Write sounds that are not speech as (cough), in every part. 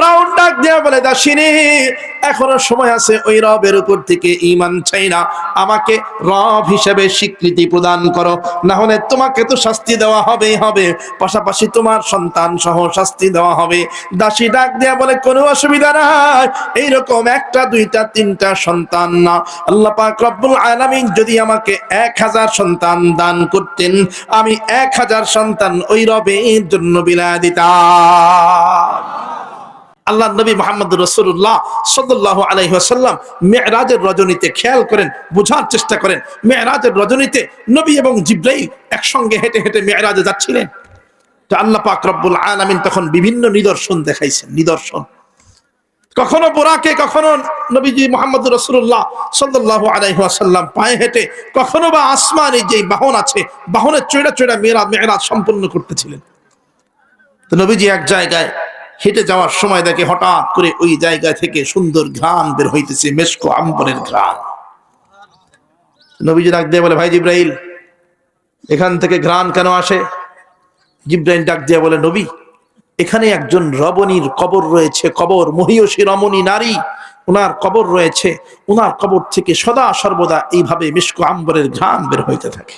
Frown ডাক দেয়া বলে, দাসিনী, এখনও সময় আছে, ওই রবের উপর থেকে ইমান চাই না। আমাকে রব হিসেবে স্বীকৃতি প্রদান করো, না হলে তোমাকে তো শাস্তি দেওয়া হবেই হবে। পাশাপাশি তোমার সন্তান সহ শাস্তি দেওয়া হবে। দাসী ডাক দেয়া বলে, কোনো অসুবিধা নাই, এইরকম একটা, দুইটা, তিনটা সন্তান না। আল্লাহ পাক রব্বুল আলামিন যদি আমাকে এক হাজার সন্তান দান করতেন, আমি এক হাজার সন্তান ওই রবের জন্য বিলায় দিতাম। আল্লাহ নবী মোহাম্মদ রসুল্লাহ সাল্লাহ আলহিহাসাল্লাম মেয়েরাজের রজনীতে খেয়াল করেন, বোঝার চেষ্টা করেন। মেয়েরাজের রজনীতে নবী এবং জিব্রাইল একসঙ্গে হেঁটে হেঁটে মেয়েরাজে যাচ্ছিলেন। তো আল্লাহ পাক রব্বুল আলামিন তখন বিভিন্ন নিদর্শন দেখাইছেন, নিদর্শন। কখনো বোরাকে, কখনো নবীজি মোহাম্মদ রসুল্লাহ সাল্লাহ আলাইহাসাল্লাম পায়ে হেঁটে, কখনো বা আসমানি যে বাহন আছে, বাহনের চৈড়া চৈড়া মেয়েরা মেয়েরাজ সম্পন্ন করতেছিলেন। তো নবীজি এক জায়গায় হেঁটে যাওয়ার সময় দেখে হঠাৎ করে ওই জায়গা থেকে সুন্দর ঘ্রাণ বের হইতেছে, মেশকো আম্বরের ঘ্রাণ। নবীজি ডাক দিয়ে বলে, ভাই জিব্রাইল, এখান থেকে ঘ্রাণ কেন আসে? জিব্রাইল ডাক দিয়ে বলে, নবী, এখানে একজন রবণীর কবর রয়েছে, কবর, মহিয়সী রমণী নারী ওনার কবর রয়েছে ওনার কবর থেকে সদা সর্বদা এইভাবে মিশকো আম্বরের ঘ্রাণ বের হইতে থাকে।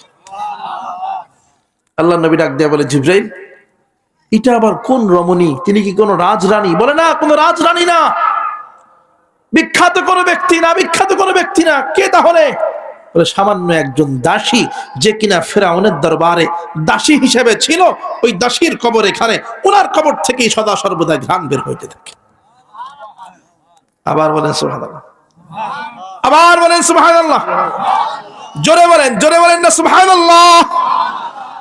আল্লাহ নবী ডাক দিয়ে বলে, জিব্রাইল এটা আবার কোন রমণী? তিনি কি কোনো রাজরানী? বলে না, কোনো রাজরানী না। বিখ্যাত কোনো ব্যক্তি না, বিখ্যাত কোনো ব্যক্তি না। কে তাহলে? সামান্য একজন দাসী, যে কিনা ফেরাউনের দরবারে দাসী হিসেবে ছিল, ওই দাসীর কবর এখানে। ওনার কবর থেকেই সদা সর্বদা ঘ্রাণ বের হইতে থাকে। আবার বলেন, সুবহানাল্লাহ। আবার বলেন, সুবহানাল্লাহ। জোরে বলেন জোরে বলেন না, সুবহানাল্লাহ।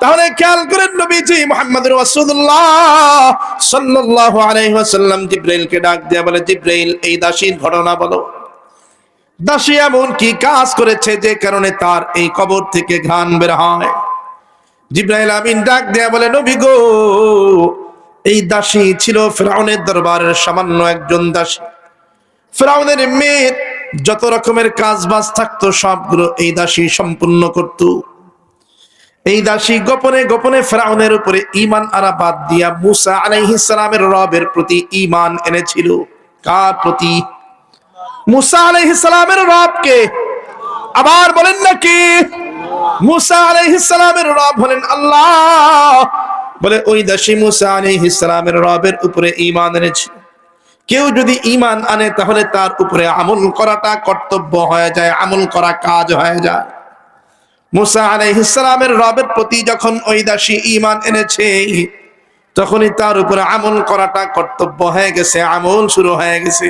তাহলে খেয়াল করেন নবীজি মোহাম্মদ রাসূলুল্লাহ সাল্লাল্লাহু আলাইহি ওয়াসাল্লাম জিব্রাইলকে ডাক দেয়া বলে, জিব্রাইল, এই দাসীর ঘটনা বলো। দাসী এমন কি কাজ করেছে যে কারণে তার এই কবর থেকে ঘ্রাণ বের হয়? জিব্রাইল আমিন ডাক দেয়া বলে, নবী গো, এই দাসী ছিল ফেরাউনের দরবারের সামান্য একজন দাসী। ফেরাউনের মেয়ের যত রকমের কাজ বাজ থাকতো, সবগুলো এই দাসী সম্পূর্ণ করতো। এই দাসী গোপনে গোপনে ফেরাউনের উপরে ইমান আনা বাদ দিয়া মুসা আলাইহিস সালামের রবের প্রতি ইমান এনেছিল। কার প্রতি? মুসা আলাইহিস সালামের রবকে। আবার বলেন নাকি? মুসা আলাইহিস সালামের রব হলেন আল্লাহ। বলে ওই দাসী মুসা আলাইহিস সালামের রবের উপরে ইমান এনেছিল। কেউ যদি ইমান আনে তাহলে তার উপরে আমল করাটা কর্তব্য হয়ে যায়, আমল করা কাজ হয়ে যায়। মুসা আলাইহিসসালামের রবের প্রতি যখন ওই দাসী ইমান এনেছে, তখনই তার উপরে আমল করাটা কর্তব্য হয়ে গেছে, আমল শুরু হয়ে গেছে।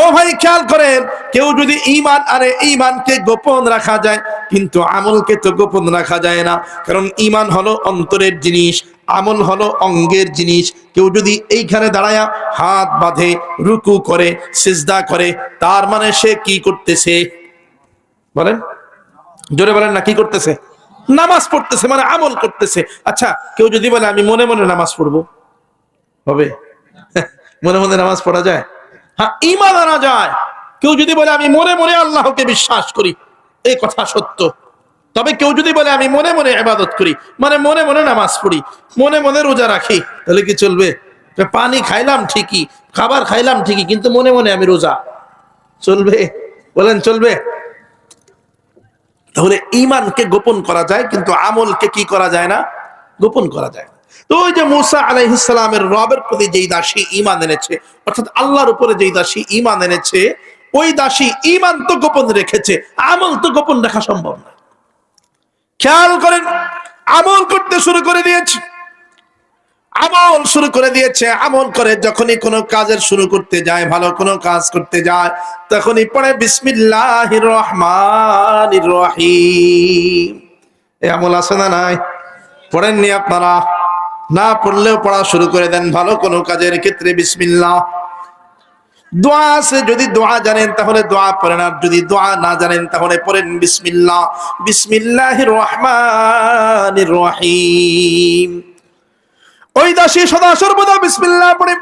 ও ভাই, খেয়াল করেন, কেউ যদি ইমান আরে ইমানকে গোপন রাখা যায়, কিন্তু আমলকে তো গোপন রাখা যায় না। কারণ ইমান হলো অন্তরের জিনিস, আমল হলো অঙ্গের জিনিস। কেউ যদি এইখানে দাঁড়ায়া হাত বাঁধে, রুকু করে, সিজদা করে, তার মানে সে কি করতেছে? বলেন। জোরে বলেন না, কি করতেছে? নামাজ পড়তেছে মানে আমল করতেছে। আচ্ছা কেউ যদি বলে, আমি মনে মনে নামাজ পড়ব। হবে? (laughs) মনে মনে নামাজ পড়া যায়? হ্যাঁ ইমান আনা যায়। কেউ যদি বলে, আমি মনে মনে আল্লাহকে বিশ্বাস করি। এই কথা সত্য। তবে কেউ যদি বলে, আমি মনে মনে ইবাদত করি। মানে মনে মনে নামাজ পড়ি, মনে মনে রোজা রাখি, তাহলে কি চলবে? পানি খাইলাম ঠিকই, খাবার খাইলাম ঠিকই, কিন্তু মনে মনে আমি রোজা। চলবে? বলেন, চলবে? তাহলে ইমানকে গোপন করা যায়, কিন্তু আমলকে কি করা যায় না? গোপন করা যায় না। তো ওই যে মুসা আলাইহিসালামের রবের প্রতি যেই দাসী ইমান এনেছে, অর্থাৎ আল্লাহর উপরে যেই দাসী ইমান এনেছে, ওই দাসী ইমান তো গোপন রেখেছে, আমল তো গোপন রাখা সম্ভব না। খেয়াল করেন, আমল করতে শুরু করে দিয়েছে। আমল শুরু করে দিয়েছে, আমল করে যখনই কোনো কাজের শুরু করতে যায়, ভালো কোনো কাজ করতে যায়, তখনই পড়ে বিসমিল্লাহ রহমান রহিম আমল আছে না নাই? পড়েননি আপনারা? না পড়লেও পড়া শুরু করে দেন, ভালো কোনো কাজের ক্ষেত্রে বিসমিল্লাহ। দোয়া আছে, যদি দোয়া জানেন তাহলে দোয়া পড়েন, আর যদি দোয়া না জানেন তাহলে পড়েন বিসমিল্লাহ। বিসমিল্লাহ রহমান রহিম ওই দাসী সদা সর্বদা বিসমিল্লাহ পড়ে।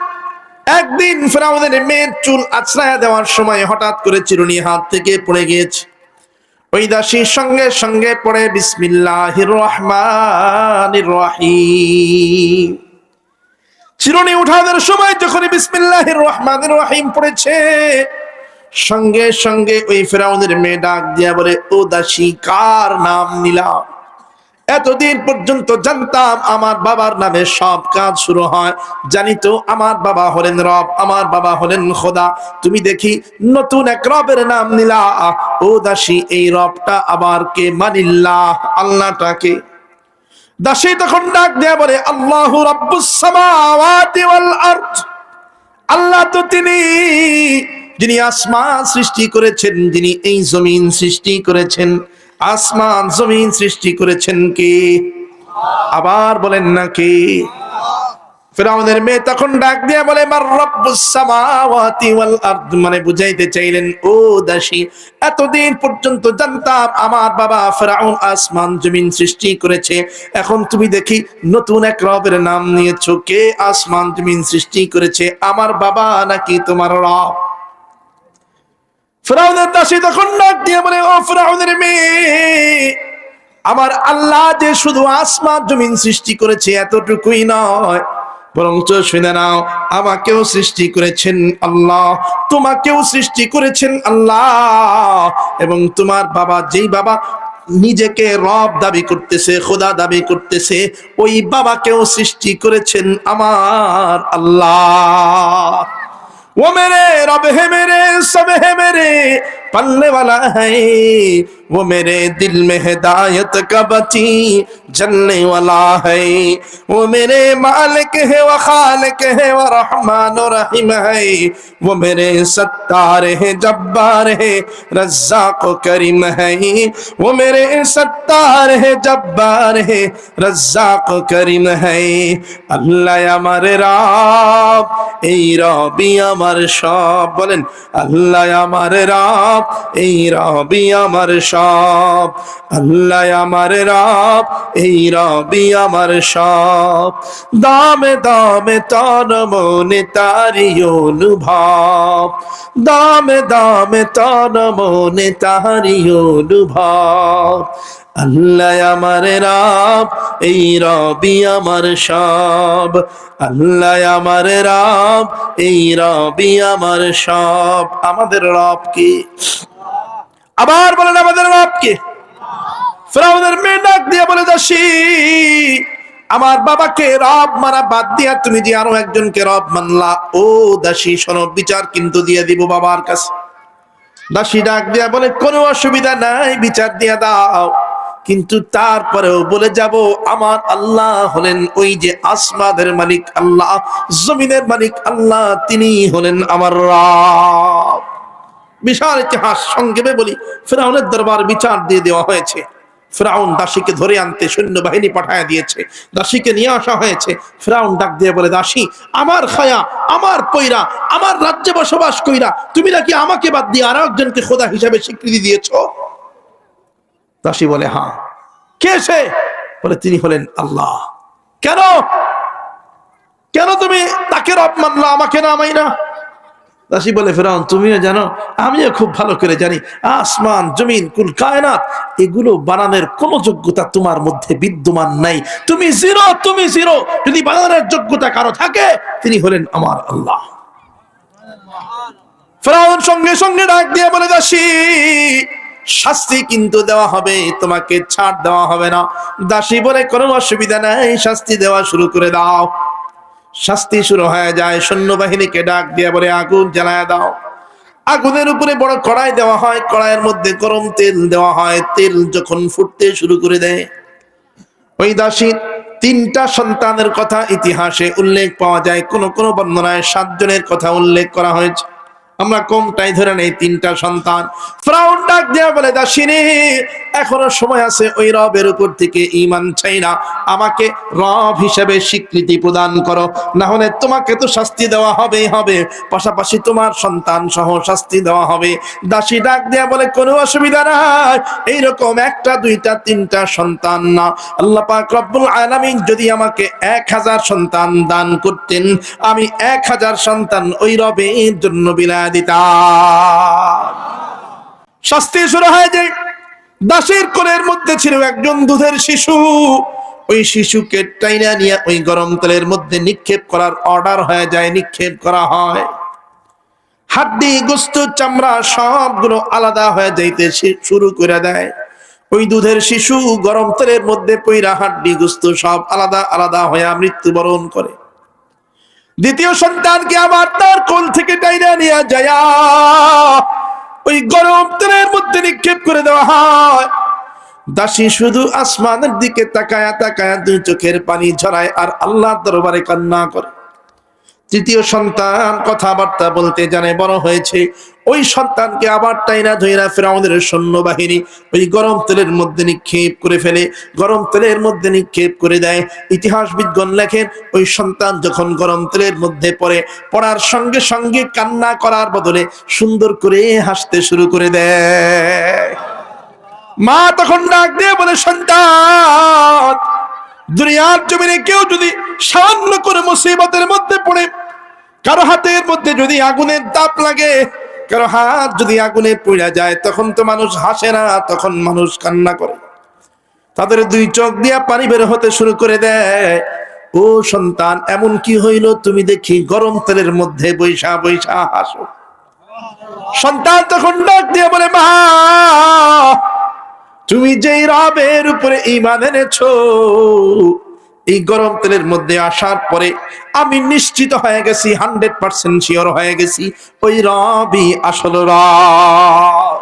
একদিন ফেরাউনের মেয়ের চুল আছড়ায়া দেওয়ার সময় হঠাৎ করে চিরুনি হাত থেকে পড়ে গিয়েছে। ওই দাসীর সঙ্গে সঙ্গে পড়ে বিসমিল্লাহ রহমান রহিম। চিরুনি উঠানোর সময় যখন বিসমিল্লাহির রহমানির রহিম পড়েছে, সঙ্গে সঙ্গে ওই ফেরাউনের মেয়ে ডাক দিয়া বলে, ও দাসী, কার নাম নিলাম? এতদিন পর্যন্ত জানতাম আমার বাবার নামে সব কাজ শুরু হয়। জানি তো, আমার বাবা হলেন রব, আমার বাবা হলেন খোদা। তুমি দেখি নতুন এক রবের নাম নিলা। ও দাসী, এই রবটা আবার কে মানিল্লাহ? আল্লাহটাকে। দাসী তখন ডাক দেয়া বলে, আল্লাহু রাব্বুস সামাওয়াতি ওয়াল আরদ। আল্লাহ তো তিনি, যিনি আসমান সৃষ্টি করেছেন, যিনি এই জমিন সৃষ্টি করেছেন। আসমান জমিন সৃষ্টি করেছেন কে? আবার বলেন না কে? ফেরাউনের মেয়ে তখন ডাক দিয়া বলে, মার সামাওয়াতি ওয়াল আরদ। মানে বুঝাইতে চাইলেন, ও দাসী, এতদিন পর্যন্ত জানতাম আমার বাবা ফেরাউন আসমান জমিন সৃষ্টি করেছে। এখন তুমি দেখি নতুন এক রবের নাম নিয়েছো। কে আসমান জমিন সৃষ্টি করেছে? আমার বাবা নাকি তোমার রব? ফেরাউনের দাসী তখন ডাক দিয়ে বলে, ও ফেরাউনের মেয়ে, আমার আল্লাহ যে শুধু আসমান জমিন সৃষ্টি করেছে এতটুকুই নয়, বরঞ্চ শুনে নাও, আমাকেও সৃষ্টি করেছেন আল্লাহ, তোমাকেও সৃষ্টি করেছেন আল্লাহ, এবং তোমার বাবা যেই বাবা নিজেকে রব দাবি করতেছে, খোদা দাবি করতেছে, ওই বাবাকেও সৃষ্টি করেছেন আমার আল্লাহ। ও মেরে রব হে মেরে সব হে মেরে پلنے والا ہے وہ میرے دل میں ہدایت کا بچی جلنے والا ہے وہ میرے مالک ہے و خالق ہے و رحمان و رحیم ہے وہ میرے ستار ہے جبار ہے رزاق و کریم ہے وہ میرے ستار ہے جبار ہے رزاق و کریم ہے اللہ আমার রব এই রবি আমার সব বলেন আল্লাহ আমার রব এই রবি আমার সব। আল্লাহ আমার রব, এই রবি আমার সব। দামে দামে তন মনে তারি অনুভব। দামে দামে তন মনে তারি অনুভব। আল্লাহ আমার রব, এই রবি আমার সব। আল্লাহ আমার রব, এই রবি আমার সব। আমাদের রব কি? আবার বলেন আমাদের রব কি? ফেরাউনের মেয়ে ডাক দিয়ে বলে দাসী আমার বাবাকে রব মারা বাদ দিয়া তুমি যে আরও একজনকে রব মানলা। ও দাসী শোনো বিচার কিন্তু দিয়ে দিব বাবার কাছে। দাসী ডাক দিয়া বলে, কোনো অসুবিধা নাই, বিচার দিয়া দাও। কিন্তু তারপরেও বলে যাব, আমার আল্লাহ হলেন ওই যে আসমাদের মালিক আল্লাহ, জমিনের মালিক আল্লাহ তিনি হলেন আমার বিশাল ইতিহাস সংক্ষেপে বলি, ফেরাউনের দরবার বিচার দিয়ে দেওয়া হয়েছে। ফ্রাউন দাসীকে ধরে আনতে সৈন্যবাহিনী পাঠায় দিয়েছে, দাসীকে নিয়ে আসা হয়েছে। ফ্রাউন ডাক দিয়ে বলে, দাসী, আমার খায়া, আমার পৈরা, আমার রাজ্যে বসবাস কইরা, তুমি নাকি আমাকে বাদ দিয়ে আর একজনকে খোদা হিসাবে স্বীকৃতি দিয়েছ? দাসী বলে হ্যাঁ। কে সে? বলে, তিনি হলেন আল্লাহ। কেন? কেন তুমি তাকে রব মানলা, আমাকে না আমাই না দাসী বলে, ফেরাউন, তুমিও জানো, আমিও খুব ভালো করে জানি, আসমান, জমিন, কুল, কায়নাত, এগুলো বানানোর কোনো যোগ্যতা তোমার মধ্যে বিদ্যমান নাই। তুমি জিরো তুমি জিরো। যদি বানানোর যোগ্যতা কারও থাকে, তিনি হলেন আমার আল্লাহ। ফেরাউন সঙ্গে সঙ্গে ডাক দিয়ে বলে, দাসী শাস্তি কিন্তু দেওয়া হবে, তোমাকে ছাড় দেওয়া হবে না। দাসী বলে কোনো অসুবিধা নাই, শাস্তি দেওয়া শুরু করে দাও। শাস্তি শুরু হয়ে যায়, সৈন্যবাহিনীকে ডাক দিয়ে বলে, আগুন জ্বালায় দাও। আগুনের উপরে বড় কড়াই দেওয়া হয়, কড়াইয়ের মধ্যে গরম তেল দেওয়া হয়। তেল যখন ফুটতে শুরু করে দেয়, ওই দাসীর তিনটা সন্তানের কথা ইতিহাসে উল্লেখ পাওয়া যায়, কোন কোন বর্ণনায় সাতজনের কথা উল্লেখ করা হয়েছে। আমরা কমটাই ধরে নেই তিনটা সন্তান। ফ্রাউন ডাক দেওয়া বলে, দাসিনী, এখনও সময় আছে, ওই রবের উপর থেকে ইমান চাই না। আমাকে রব হিসেবে স্বীকৃতি প্রদান করো। না হলে তোমাকে তো শাস্তি দেওয়া হবেই, হবে। পাশাপাশি তোমার সন্তান সহ শাস্তি দেওয়া হবে। দাসী ডাক দেয়া বলে, কোনো অসুবিধা নাই। এইরকম একটা, দুইটা, তিনটা সন্তান না। আল্লাহ পাক রব্বুল আলামিন যদি আমাকে এক হাজার সন্তান দান করতেন, আমি এক হাজার সন্তান ওই রবের জন্য বিলায় শাস্তি শুরু যায় দাসের কোলের মধ্যে ছিল একজন দুধের শিশু। ওই শিশুকে টাইনা নিয়ে ওই গরম তেলের মধ্যে নিক্ষেপ করার অর্ডার হয়ে যায়, নিক্ষেপ করা হয়। হাড্ডি, গোস্ত, চামড়া সবগুলো আলাদা হয়ে যাইতে শুরু করে দেয়। ওই দুধের শিশু গরম তেলের মধ্যে পইরা হাড্ডি, গোস্ত সব আলাদা আলাদা হয়ে মৃত্যুবরণ করে। দ্বিতীয় সন্তানকে আবার তার কোল থেকে টাইনা নিয়ে যায়। ওই গরম তেলের মধ্যে নিক্ষেপ করে দেওয়া হয়। দাসী শুধু আসমানের দিকে তাকায়া তাকায়া দুই চোখের পানি ঝরায় আর আল্লাহ দরবারে কান্না করে। তৃতীয় সন্তান কথাবার্তা বলতে জানে, বড় হয়েছে। ওই সন্তানকে আবার টাইনা ধইরা ফেরাউনের সৈন্যবাহিনী ওই গরম তেলের মধ্যে নিক্ষেপ করে ফেলে। গরম তেলের মধ্যে নিক্ষেপ করে দেয়। ইতিহাস বিজ্ঞান লেখেন, ওই সন্তান যখন গরম তেলের মধ্যে পড়ে, পড়ার সঙ্গে সঙ্গে কান্না করার বদলে সুন্দর করে হাসতে শুরু করে দেয়। মা তখন ডাক দিয়ে বলে, সন্তান, দুনিয়ার জমিনে কেউ যদি সামান্য করে মুসিবতের মধ্যে পড়ে কারও হাতের মধ্যে যদি আগুনের তাপ লাগে, কারও হাত যদি আগুনে পুড়ে যায়, তখন তো মানুষ হাসে না, তখন মানুষ কান্না করে। তাদের দুই চোখ দিয়া পানি বের হতে শুরু করে দেয়। ও সন্তান, এমন কি হইল? তুমি দেখি গরম তেলের মধ্যে বৈশা বৈশা হাসো। সন্তান তখন ডাক দিয়ে বলে, মা, তুমি যেই রবের উপরে ইমান এনেছো এই গরম তেলের মধ্যে আসার পরে আমি নিশ্চিত হয়ে গেছি, হান্ড্রেড পার্সেন্ট শিওর হয়ে গেছি, ওই রবই আসল রব।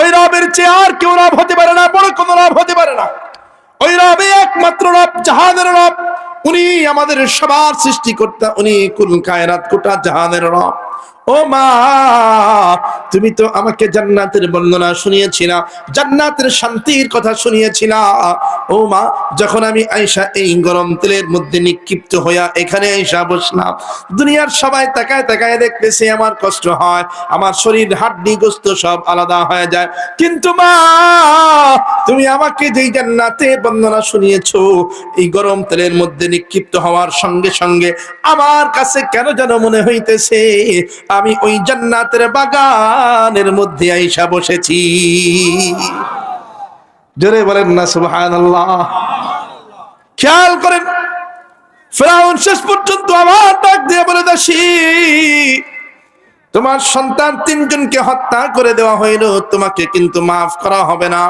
ওই রবের চেয়ে আর কেউ রব হতে পারে না, বড় কোনো রব হতে পারে না। ওই রবে একমাত্র রব, জাহানের রব। উনি আমাদের সবার সৃষ্টি সৃষ্টিকর্তা, উনি কুল কায়রাত কোটা জাহানের রব। ও মা তুমি তো আমাকে জান্নাতের বর্ণনা শুনিয়েছিলা, জান্নাতের শান্তির কথা শুনিয়েছিলা। ও মা, যখন আমি আয়সা এই গরম তেলের মধ্যে নিক্ষিপ্ত হইয়া এখানে আয়সা বসলাম, দুনিয়ার সবাই তাকায় তাকায় দেখতেছে আমার কষ্ট হয়, আমার শরীর হাড্ডি গোস্ত সব আলাদা হয়ে যায়। কিন্তু মা, তুমি আমাকে যেই জান্নাতে বর্ণনা শুনিয়েছো, এই গরম তেলের মধ্যে নিক্ষিপ্ত হওয়ার সঙ্গে সঙ্গে আমার কাছে কেন যেন মনে হইতেছে, আমি ওই জান্নাতের বাগানের মধ্যে আইসা বসেছি। জোরে বলেন না, সুবহানাল্লাহ। খেয়াল করেন, ফেরাউন শেষ পর্যন্ত আমার ডাক দিয়ে বলে, দাসী তোমার সন্তান তিনজনকে হত্যা করে দেওয়া হইল, তোমাকে কিন্তু মাফ করা হবে না।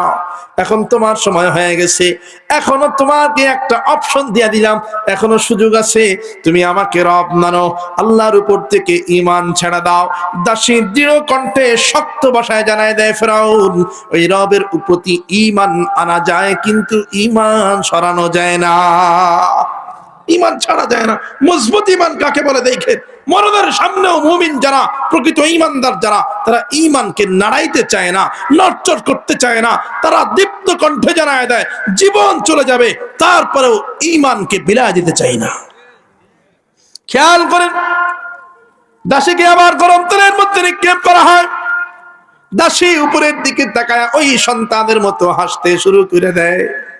এখন তোমার সময় হয়ে গেছে। এখনও তোমাকে একটা অপশন দিয়ে দিলাম। এখনও সুযোগ আছে। তুমি আমাকে রব মানো। আল্লাহর উপর থেকে ইমান ছেড়ে দাও। দাসী দৃঢ় কণ্ঠে শক্ত ভাষায় জানায় দেয় ফেরাউন, ওই রবের প্রতি ইমান আনা যায়, কিন্তু ইমান সরানো যায় না। ইমান ছাড়া যায় না। মজবুত ইমান কাকে বলে দেখেন মরদের সামনেও মুমিন যারা, প্রকৃত ইমানদার যারা, তারা ইমানকে নাড়াইতে চায় না, নড়চড় করতে চায় না, তারা দীপ্ত কণ্ঠে জানায় দেয়, জীবন চলে যাবে, তারপরেও ইমানকে বিলায় দিতে চাই না। খেয়াল করেন, দাসীকে আবার গরম তেলের মধ্যে নিক্ষেপ করা হয়। দাসী উপরের দিকে তাকায়, ওই সন্তানের মতো হাসতে শুরু করে দেয়।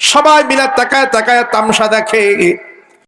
সবাই মিলে তাকায় তাকায় তামসা দেখে।